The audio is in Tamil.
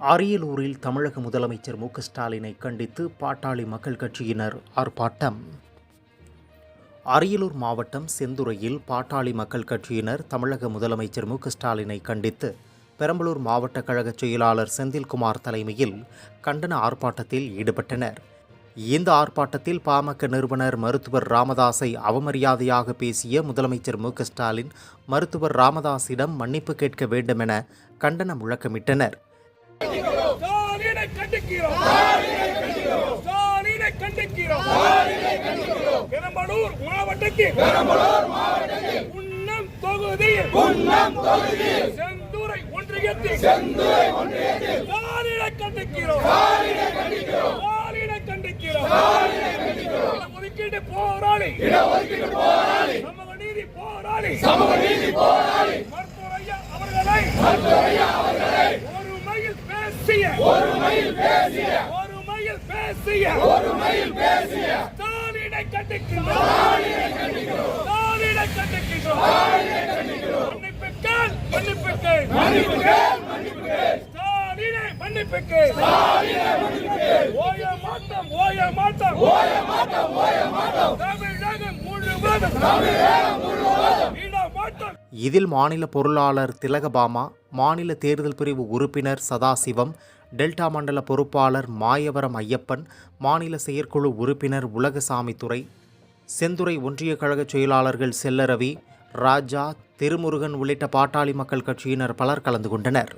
அரியலூரில் தமிழக முதலமைச்சர் மு ஸ்டாலினை கண்டித்து பாட்டாளி மக்கள் கட்சியினர் ஆர்ப்பாட்டம். அரியலூர் மாவட்டம் செந்துறையில் பாட்டாளி மக்கள் கட்சியினர் தமிழக முதலமைச்சர் மு ஸ்டாலினை கண்டித்து பெரம்பலூர் மாவட்ட கழக செயலாளர் செந்தில்குமார் தலைமையில் கண்டன ஆர்ப்பாட்டத்தில் ஈடுபட்டனர். இந்த ஆர்ப்பாட்டத்தில் பாமக நிறுவனர் மருத்துவர் ராமதாஸை அவமரியாதையாக பேசிய முதலமைச்சர் மு ஸ்டாலின் மருத்துவர் ராமதாஸிடம் மன்னிப்பு கேட்க வேண்டும் என கண்டன முழக்கமிட்டனர். ஸ்டாலினை கண்டிக்கிறோம். ஸ்டாலினை கண்டிக்கிறோம். பெரம்பலூர் மாவட்டத்தில் உன்னம் தொகுதியில் செந்துறை ஒன்றியத்தில் ஸ்டாலினை கண்டிக்கிறோம். ஸ்டாலினை கண்டிக்கிறோம். இடஒதுக்கீட்டு போராளி. சமூக நீதி போராளி மருத்துவர் ஐயா அவர்களை ஒருமையில் பேசிய ஒருமையில் பேசிய. ஒருமையில் பேசிய. ஒருமையில் பேசிய. ஸ்டாலினை கண்டிக்கிறோம். ஸ்டாலினை கண்டிக்கிறோம். ஸ்டாலினை கண்டிக்கிறோம். மன்னிப்பு கேள் மன்னிப்பு கேள். மன்னிப்பு கேள் மன்னிப்பு கேள். ஸ்டாலினை மன்னிப்பு கேள். ஸ்டாலினை மன்னிப்பு கேள். ஓய மாட்டோம் ஓய மாட்டோம் ஓய மாட்டோம் ஓய மாட்டோம் தமிழகம் முழுவதும். தமிழகம் இதில் மாநில பொருளாளர் திலகபாமா மாநில தேர்தல் பிரிவு உறுப்பினர் சதாசிவம் டெல்டா மண்டல பொறுப்பாளர் மாயவரம் ஐயப்பன் மாநில செயற்குழு உறுப்பினர் உலகசாமி துறை செந்துறை ஒன்றிய கழக செயலாளர்கள் செல்லரவி ராஜா திருமுருகன் உள்ளிட்ட பாட்டாளி மக்கள் கட்சியினர் பலர் கலந்து கொண்டனர்.